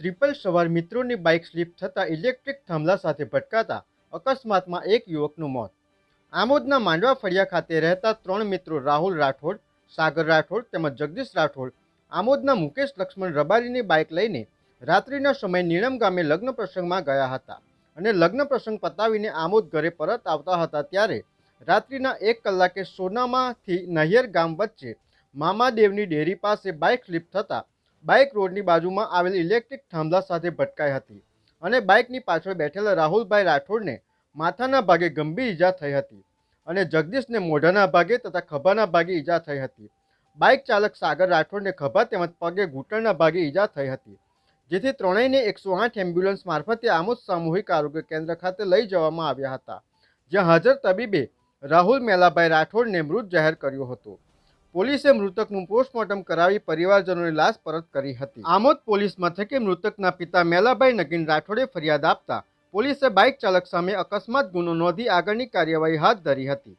Triple સવાર મિત્રોની bike slip થતાં ઇલેક્ટ્રિક થાંભલા સાથે ભટકાતા અકસ્માતમાં એક યુવકનું મોત. આમોદના માંડવા ફળિયા ખાતે રહેતા ત્રણ મિત્રો રાહુલ રાઠોડ, સાગર રાઠોડ તેમજ જગદીશ રાઠોડ આમોદના મુકેશ લક્ષ્મણ રબારીની બાઇક લઈને રાત્રિના સમયે નીણમ ગામે લગ્ન પ્રસંગમાં ગયા હતા અને લગ્ન પ્રસંગ પતાવીને આમોદ ઘરે પરત આવતા હતા ત્યારે રાત્રિના એક કલાકે સોનામાંથી નહિયર ગામ વચ્ચે મામાદેવની ડેરી પાસે બાઇક સ્લીપ થતાં બાઇક રોડની બાજુમાં આવેલ ઇલેક્ટ્રિક થાંભલા સાથે ભટકાઈ હતી અને બાઇકની પાછળ બેઠેલા રાહુલભાઈ રાઠોડને માથાના ભાગે ગંભીર ઈજા થઈ હતી અને જગદીશને મોઢાના ભાગે તથા ખભાના ભાગે ઈજા થઈ હતી. બાઇક ચાલક સાગર રાઠોડને ખભા તેમજ પગે ઘૂંટણના ભાગે ઈજા થઈ હતી, જેથી ત્રણેયને એકસો આઠ એમ્બ્યુલન્સ મારફતે આમોદ સામૂહિક આરોગ્ય કેન્દ્ર ખાતે લઈ જવામાં આવ્યા હતા, જ્યાં હાજર તબીબે રાહુલ મેલાભાઈ રાઠોડને મૃત જાહેર કર્યો હતો. પોલીસે મૃતકનું પોસ્ટમોર્ટમ કરાવી પરિવારજનોની લાશ પરત કરી હતી. આમોદ પોલીસ મથકે મૃતકના પિતા મેલાભાઈ નગીન રાઠોડે ફરિયાદ આપતા પોલીસે બાઇક ચાલક સામે અકસ્માત ગુનો નોંધી આગળની કાર્યવાહી હાથ ધરી હતી.